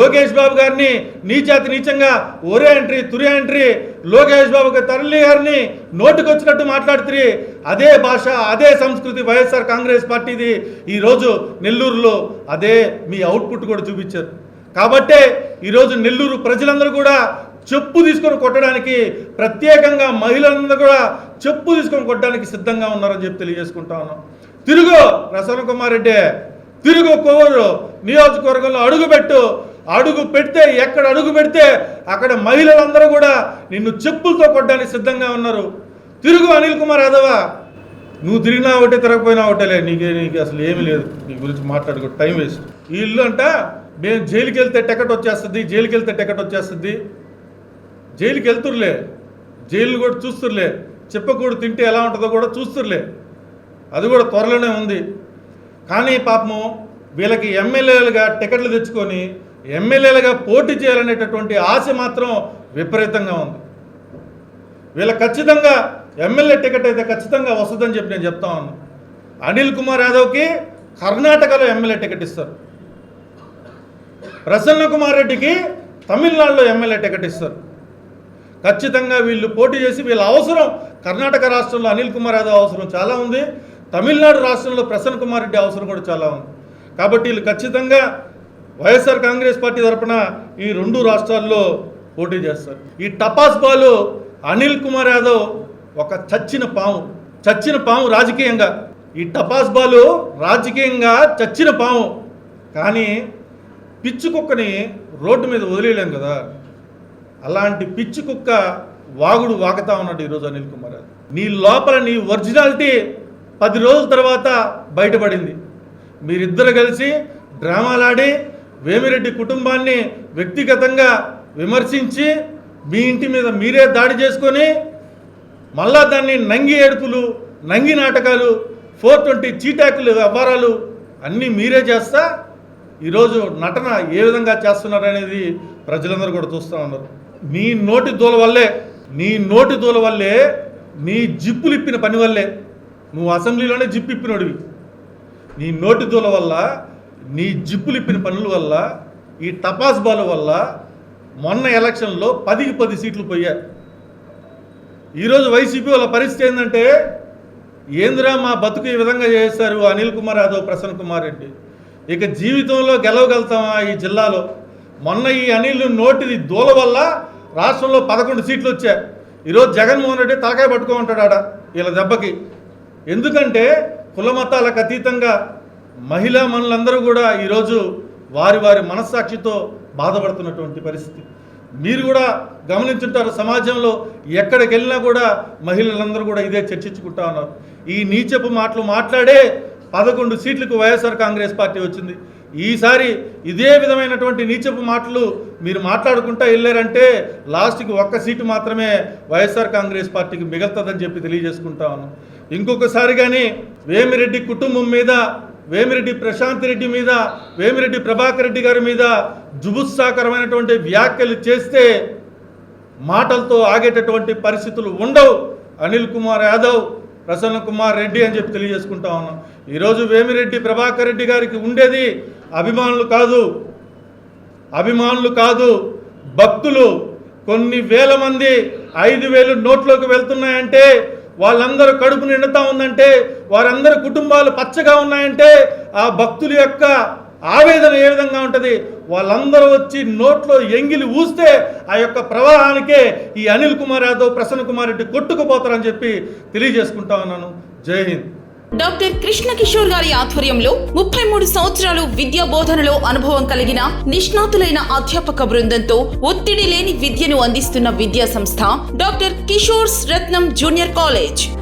లోకేష్ బాబు గారిని నీచాతి నీచంగా ఒరే ఎంట్రీ తురి ఎంట్రీ లోకేష్ బాబు తరలి గారిని నోటికొచ్చినట్టు మాట్లాడుతుంది అదే భాష అదే సంస్కృతి వైఎస్ఆర్ కాంగ్రెస్ పార్టీది ఈరోజు నెల్లూరులో. అదే మీ అవుట్పుట్ కూడా చూపించారు. కాబట్టే ఈరోజు నెల్లూరు ప్రజలందరూ కూడా చెప్పు తీసుకొని కొట్టడానికి ప్రత్యేకంగా మహిళలందరూ కూడా చెప్పు తీసుకొని కొట్టడానికి సిద్ధంగా ఉన్నారని చెప్పి తెలియజేసుకుంటా ఉన్నాం. తిరుగు ప్రసన్న కుమార్ రెడ్డి తిరుగు కొవ్వూరు నియోజకవర్గంలో అడుగుపెట్టు అడుగు పెడితే ఎక్కడ అడుగు పెడితే అక్కడ మహిళలందరూ కూడా నిన్ను చెప్పులతో కొట్టడానికి సిద్ధంగా ఉన్నారు. తిరుగు అనిల్ కుమార్ యాదవ. నువ్వు తిరిగినా ఒకటే తిరగపోయినా ఒకటేలే నీకే నీకు అసలు ఏమీ లేదు. నీ గురించి మాట్లాడుకో టైం వేస్ట్. వీళ్ళు అంట మేము జైలుకి వెళ్తే టికెట్ వచ్చేస్తుంది జైలుకి వెళ్తే టికెట్ వచ్చేస్తుంది. జైలుకి వెళ్తురులే జైలు కూడా చూస్తురులే. చెప్పకూడదు తింటే ఎలా ఉంటుందో కూడా చూస్తురులే. అది కూడా త్వరలోనే ఉంది. కానీ పాపము వీళ్ళకి ఎమ్మెల్యేలుగా టికెట్లు తెచ్చుకొని ఎమ్మెల్యేలుగా పోటీ చేయాలనేటటువంటి ఆశ మాత్రం విపరీతంగా ఉంది. వీళ్ళ ఖచ్చితంగా ఎమ్మెల్యే టికెట్ అయితే ఖచ్చితంగా వస్తుందని చెప్పి నేను చెప్తా ఉన్నాను అనిల్ కుమార్ యాదవ్కి కర్ణాటకలో ఎమ్మెల్యే టికెట్ ఇస్తారు. ప్రసన్న కుమార్ రెడ్డికి తమిళనాడులో ఎమ్మెల్యే టికెట్ ఇస్తారు. ఖచ్చితంగా వీళ్ళు పోటీ చేసి వీళ్ళ అవసరం కర్ణాటక రాష్ట్రంలో అనిల్ కుమార్ యాదవ్ అవసరం చాలా ఉంది. తమిళనాడు రాష్ట్రంలో ప్రసన్న కుమార్ రెడ్డి అవసరం కూడా చాలా ఉంది. కాబట్టి వీళ్ళు ఖచ్చితంగా వైఎస్ఆర్ కాంగ్రెస్ పార్టీ తరఫున ఈ రెండు రాష్ట్రాల్లో పోటీ చేస్తారు. ఈ టపాస్ బాలు అనిల్ కుమార్ యాదవ్ ఒక చచ్చిన పాము చచ్చిన పాము రాజకీయంగా. ఈ టపాస్ బాలు రాజకీయంగా చచ్చిన పాము. కానీ పిచ్చి కుక్కని రోడ్డు మీద వదిలేయలేం కదా. అలాంటి పిచ్చి కుక్క వాగుడు వాగుతా ఉన్నాడు ఈరోజు అనిల్ కుమార్ యాదవ్. నీ లోపల నీ ఒరిజినాలిటీ పది రోజుల తర్వాత బయటపడింది. మీరిద్దరు కలిసి డ్రామాలాడి వేమిరెడ్డి కుటుంబాన్ని వ్యక్తిగతంగా విమర్శించి మీ ఇంటి మీద మీరే దాడి చేసుకొని మళ్ళా దాన్ని నంగి ఏడుపులు నంగి నాటకాలు ఫోర్ ట్వంటీ చీటాకులు వ్యవహారాలు అన్నీ మీరే చేస్తా ఈరోజు నటన ఏ విధంగా చేస్తున్నారు అనేది ప్రజలందరూ కూడా చూస్తూ ఉన్నారు. నీ నోటి దూల వల్లే నీ నోటి దూల వల్లే నీ జిప్పులు ఇప్పిన పని వల్లే నువ్వు అసెంబ్లీలోనే జిప్పు ఇప్పినోడివి. నీ నోటి దూల వల్ల నీ జిప్పులు ఇప్పిన పనుల వల్ల ఈ టపాస్ బాల వల్ల మొన్న ఎలక్షన్లో పదికి పది సీట్లు పోయాయి ఈరోజు వైసీపీ వాళ్ళ పరిస్థితి ఏంటంటే ఏందిరా మా బతుకు ఈ విధంగా చేశారు అనిల్ కుమార్ యాదవ్ ప్రసన్న కుమార్ రెడ్డి. ఇక జీవితంలో గెలవగలుగుతామా ఈ జిల్లాలో? మొన్న ఈ అనిల్ నోటిది దూల వల్ల రాష్ట్రంలో పదకొండు సీట్లు వచ్చాయి ఈరోజు జగన్మోహన్ రెడ్డి తలకాయ పట్టుకో ఉంటాడు ఆడ వీళ్ళ దెబ్బకి. ఎందుకంటే కుల మతాలకు అతీతంగా మహిళా మనులందరూ కూడా ఈరోజు వారి వారి మనస్సాక్షితో బాధపడుతున్నటువంటి పరిస్థితి. మీరు కూడా గమనించుంటారు సమాజంలో ఎక్కడికి వెళ్ళినా కూడా మహిళలందరూ కూడా ఇదే చర్చించుకుంటా ఉన్నారు. ఈ నీచపు మాటలు మాట్లాడే పదకొండు సీట్లకు వైఎస్ఆర్ కాంగ్రెస్ పార్టీ వచ్చింది. ఈసారి ఇదే విధమైనటువంటి నీచపు మాటలు మీరు మాట్లాడుకుంటా వెళ్ళారంటే లాస్ట్కి ఒక్క సీటు మాత్రమే వైఎస్ఆర్ కాంగ్రెస్ పార్టీకి మిగులుతుందని చెప్పి తెలియజేసుకుంటా ఉన్నాం. ఇంకొకసారి కానీ వేమిరెడ్డి కుటుంబం మీద వేమిరెడ్డి ప్రశాంత్ రెడ్డి మీద వేమిరెడ్డి ప్రభాకర్ రెడ్డి గారి మీద జుబుత్సాకరమైనటువంటి వ్యాఖ్యలు చేస్తే మాటలతో ఆగేటటువంటి పరిస్థితులు ఉండవు. అనిల్ కుమార్ యాదవ్ ప్రసన్న కుమార్ రెడ్డి అని చెప్పి తెలియజేసుకుంటా ఉన్నాం. ఈరోజు వేమిరెడ్డి ప్రభాకర్ రెడ్డి గారికి ఉండేది అభిమానులు కాదు. అభిమానులు కాదు భక్తులు. కొన్ని వేల మంది ఐదు వేలు నోట్లోకి వెళ్తున్నాయంటే వాళ్ళందరూ కడుపు నిండుతా ఉందంటే వారందరి కుటుంబాలు పచ్చగా ఉన్నాయంటే ఆ భక్తుల యొక్క ఆవేదన ఏ విధంగా ఉంటుంది? వాళ్ళందరూ వచ్చి నోట్లో ఎంగిలి ఊస్తే ఆ యొక్క ప్రవాహానికే ఈ అనిల్ కుమార్ యాదవ్ ప్రసన్న కుమార్ రెడ్డి కొట్టుకుపోతారని చెప్పి తెలియజేసుకుంటా ఉన్నాను. జై హింద్. డాక్టర్ కృష్ణ కిషోర్ గారి ఆధ్వర్యంలో ముప్పై మూడు సంవత్సరాలు విద్యా బోధనలో అనుభవం కలిగిన నిష్ణాతులైన అధ్యాపక బృందంతో ఒత్తిడి లేని విద్యను అందిస్తున్న విద్యా సంస్థ doctor Kishore's Ratnam junior college.